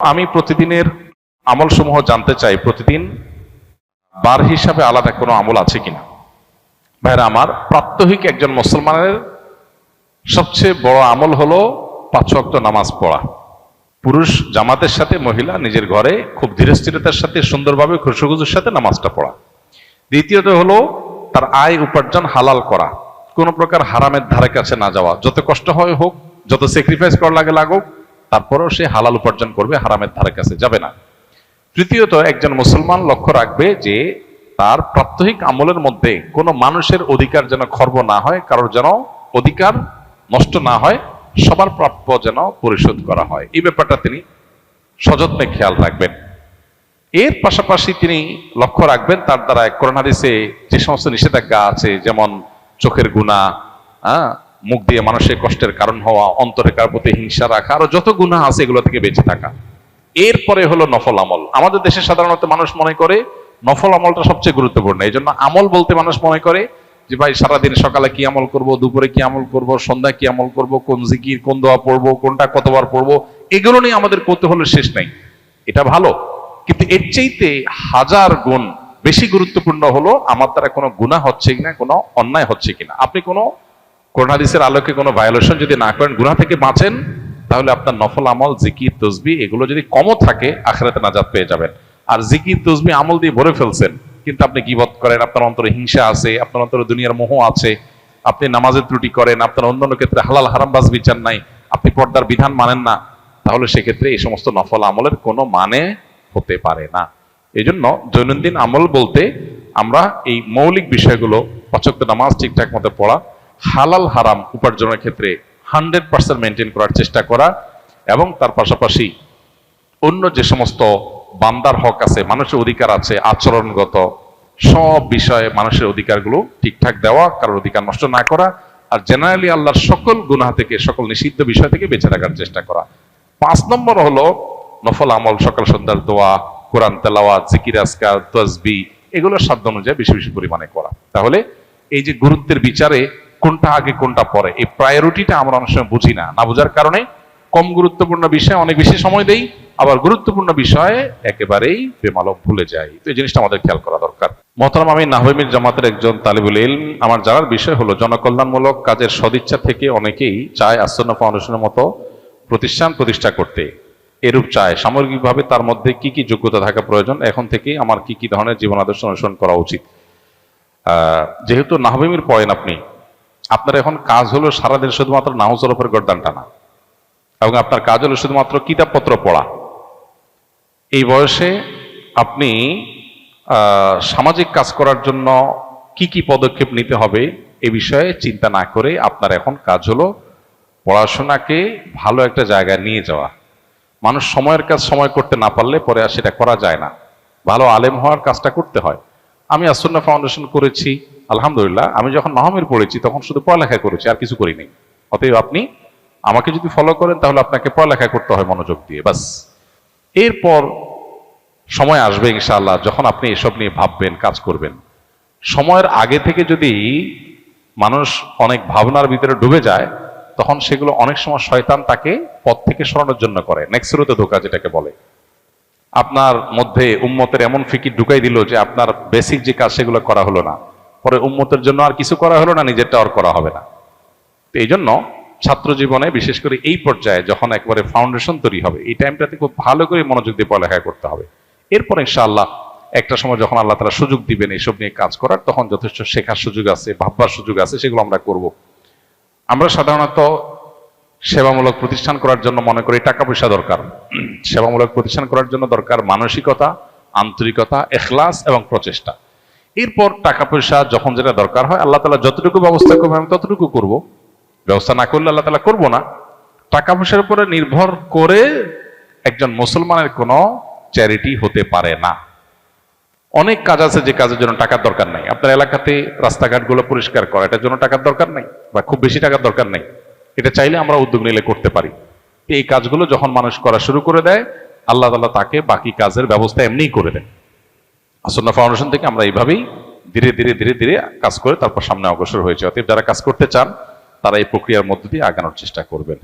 আমি প্রতিদিনের আমল সমূহ জানতে চাই, প্রতিদিন বার হিসাবে আলাদা কোনো আমল আছে কিনা? ভাইরা, আমার প্রাত্যহিক একজন মুসলমানের সবচেয়ে বড় আমল হলো পাঁচ ওয়াক্ত নামাজ পড়া। পুরুষ জামাতের সাথে, মহিলা নিজের ঘরে খুব ধীরস্থিরতার সাথে, সুন্দরভাবে খুশুখুজুর সাথে নামাজটা পড়া। দ্বিতীয়ত হলো তার আয় উপার্জন হালাল করা। কোনো প্রকার হারামের ধারে কাছে না যাওয়া। যত কষ্ট হয় হোক, যত স্যাক্রিফাইস করা লাগে লাগুক তারপরেও সে হালাল উপার্জন করবে, হারামের ধারে কাছে যাবে না। তৃতীয়ত, একজন মুসলমান লক্ষ্য রাখবে যে তার প্রাত্যহিক আমলের মধ্যে কোনো মানুষের অধিকার যেন খর্ব না হয়, কারোর যেন অধিকার নষ্ট না হয়, সবার প্রাপ্য যেন পরিশোধ করা হয়। এই ব্যাপারটা তিনি সযত্নে খেয়াল রাখবেন। এর পাশাপাশি তিনি লক্ষ্য রাখবেন, তার দ্বারা করোনাদিসে যে সমস্ত নিষেধাজ্ঞা আছে, যেমন চোখের গুণা হ্যাঁ মুখ দিয়ে মানুষের কষ্টের কারণ হওয়া অন্তরে কার প্রতি হিংসা রাখা, আরও যত গুণা আছে এগুলো থেকে বেঁচে থাকা। এরপরে হলো নফল আমল। আমাদের দেশে সাধারণত মানুষ মনে করে নফল আমলটা সবচেয়ে গুরুত্বপূর্ণ। এই জন্য আমল বলতে মানুষ মনে করে যে, ভাই, সারাদিন সকালে কি আমল করব, দুপুরে কি আমল করব, সন্ধ্যায় কি আমল করব, কোন জিকির, কোন দোয়া পড়ব, কোনটা কতবার পড়ব? এগুলো নিয়ে আমাদের কৌতূহলের শেষ নাই। এটা ভালো। কিন্তু এর চাইতে হাজার গুণ বেশি গুরুত্বপূর্ণ হলো, আমার দ্বারা কোনো গুণা হচ্ছে কিনা কোনো অন্যায় হচ্ছে কিনা আপনি কোনো করোনাদিসের আলোকে কোনো ভায়োলেশন যদি না করেন গুণা থেকে বাঁচেন, তাহলে আপনার নফল আমল, জিকির তসবি এগুলো যদি কমও থাকে, আখেরাতে নাজাত পেয়ে যাবেন। আর জিকির তসবি আমল দিয়ে ভরে ফেলছেন, কিন্তু আপনি গিবত করেন, আপনার অন্তরে হিংসা আছে, আপনার অন্তরে দুনিয়ার মোহ আছে, আপনি নামাজের ত্রুটি করেন, আপনার অন্যান্য ক্ষেত্রে হালাল হারামবাজ বিচার নাই, আপনি পর্দার বিধান মানেন না, তাহলে সেক্ষেত্রে এই সমস্ত নফল আমলের কোনো মানে হতে পারে না। এই জন্য দৈনন্দিন আমল বলতে আমরা এই মৌলিক বিষয়গুলো, পচক্ত নামাজ ঠিকঠাক মতো পড়া হালাল হারাম উপার্জনের ক্ষেত্রে হান্ড্রেড পার্সেন্ট মেনটেন করার চেষ্টা করা এবং তার পাশাপাশি অন্য যে সমস্ত বান্দার হক আছে, মানুষের অধিকার আছে, আচরণগত সব বিষয়ে মানুষের অধিকারগুলো ঠিকঠাক দেওয়া, কারোর অধিকার নষ্ট না করা আর জেনারেলি আল্লাহর সকল গুনাহ থেকে, সকল নিষিদ্ধ বিষয় থেকে বেঁচে থাকার চেষ্টা করা। পাঁচ নম্বর হলো নফল আমল, সকাল সন্ধ্যার দোয়া, কোরআন তেলাওয়া জিকির আসকার তসবি এগুলোর সাধ্য অনুযায়ী বেশি বেশি পরিমাণে করা। তাহলে এই যে গুরুত্বের বিচারে কোনটা আগে, কোনটা পরে? এই প্রায়োরিটিটা আমরা অনেক সময় বুঝি না। না বোঝার কারণে কম গুরুত্বপূর্ণ বিষয়ে অনেক বেশি সময় দেই, আবার গুরুত্বপূর্ণ বিষয়ে একেবারেই বেমালক ভুলে যাই। তো এই জিনিসটা আমাদের খেয়াল করা দরকার। মহতারাম আমি নাহমির জামাতের একজন তালিবুল ইলম, আমার জানার বিষয় হলো, জনকল্যাণমূলক কাজের সদিচ্ছা থেকে অনেকেই চায় আসন্ন ফাউন্ডেশনের মতো প্রতিষ্ঠান প্রতিষ্ঠা করতে। এরূপ চায়। সামগ্রিকভাবে তার মধ্যে কি কি যোগ্যতা থাকা প্রয়োজন? এখন থেকে আমার কি কি ধরনের জীবন আদর্শ অনুসরণ করা উচিত? যেহেতু নাহবিমির পয়েন্ট আপনি আপনার এখন কাজ হলো সারাদিন শুধুমাত্র নাহজের উপর গরদান টানা। এবং আপনার কাজ হলো শুধুমাত্র কিতাবপত্র পড়া। এই বয়সে আপনি সামাজিক কাজ করার জন্য কি কি পদক্ষেপ নিতে হবে এ বিষয়ে চিন্তা না করে আপনার এখন কাজ হলো পড়াশোনাকে ভালো একটা জায়গায় নিয়ে যাওয়া। মানুষ সময়ের কাজ সময় করতে না পারলে পরে আর সেটা করা যায় না। ভালো আলেম হওয়ার কাজটা করতে হয়। আমি আসন্না ফাউন্ডেশন করেছি, আলহামদুলিল্লাহ। আমি যখন মাহমির পড়েছি, তখন শুধু পড়ালেখা করেছি, আর কিছু করিনি। অতএব আপনি আমাকে যদি ফলো করেন, তাহলে আপনাকে পড়ালেখা করতে হয় মনোযোগ দিয়ে বাস এরপর সময় আসবে ইনশাআল্লাহ, যখন আপনি এসব নিয়ে ভাববেন, কাজ করবেন। সময়ের আগে থেকে যদি মানুষ অনেক ভাবনার ভিতরে ডুবে যায়, তখন সেগুলো অনেক সময় শয়তান তাকে পথ থেকে সরানোর জন্য করে। নেক্সরোতে ধোকা যেটাকে বলে। আপনার মধ্যে উম্মতের এমন ফিকির ঢুকাই দিল যে আপনার বেসিক যে কাজ সেগুলো করা হলো না। পরে উম্মতের জন্য আর কিছু করা হলো না, নিজেরটা আর করা হবে না। তো এই জন্য ছাত্র জীবনে, বিশেষ করে এই পর্যায়ে যখন একবারে ফাউন্ডেশন তৈরি হবে, এই টাইমটাতে খুব ভালো করে মনোযোগ দিয়ে পড়ালেখা করতে হবে। এরপর ইনশাআল্লাহ একটা সময় যখন আল্লাহ তারা সুযোগ দিবেন এইসব নিয়ে কাজ করার, তখন যথেষ্ট শেখার সুযোগ আছে, ভাববার সুযোগ আছে, সেগুলো আমরা করব। আমরা সাধারণত সেবামূলক প্রতিষ্ঠান করার জন্য মনে করি টাকা পয়সা দরকার। সেবামূলক প্রতিষ্ঠান করার জন্য দরকার মানসিকতা, আন্তরিকতা, এখলাস এবং প্রচেষ্টা। এরপর টাকা পয়সা যখন যেটা দরকার হয়, আল্লাহ তালা যতটুকু ব্যবস্থা করবে আমি ততটুকু করব। ব্যবস্থা না করলে আল্লাহ তালা করব না। টাকা পয়সার উপরে নির্ভর করে একজন মুসলমানের কোনো চ্যারিটি হতে পারে না। অনেক কাজ আছে যে কাজের জন্য টাকার দরকার নাই। আপনার এলাকাতে রাস্তাঘাটগুলো পরিষ্কার করা এটার জন্য টাকার দরকার নেই বা খুব বেশি টাকার দরকার নেই। এটা চাইলে আমরা উদ্যোগ নিলে করতে পারি। এই কাজগুলো যখন মানুষ করা শুরু করে দেয়, আল্লাহ তালা তাকে বাকি কাজের ব্যবস্থা এমনিই করে দেন। আসন্না ফাউন্ডেশন থেকে আমরা এইভাবেই ধীরে ধীরে ধীরে ধীরে কাজ করে তারপর সামনে অগ্রসর হয়েছে। অতএব যারা কাজ করতে চান, তারা এই প্রক্রিয়ার মধ্য দিয়ে আগানোর চেষ্টা করবেন।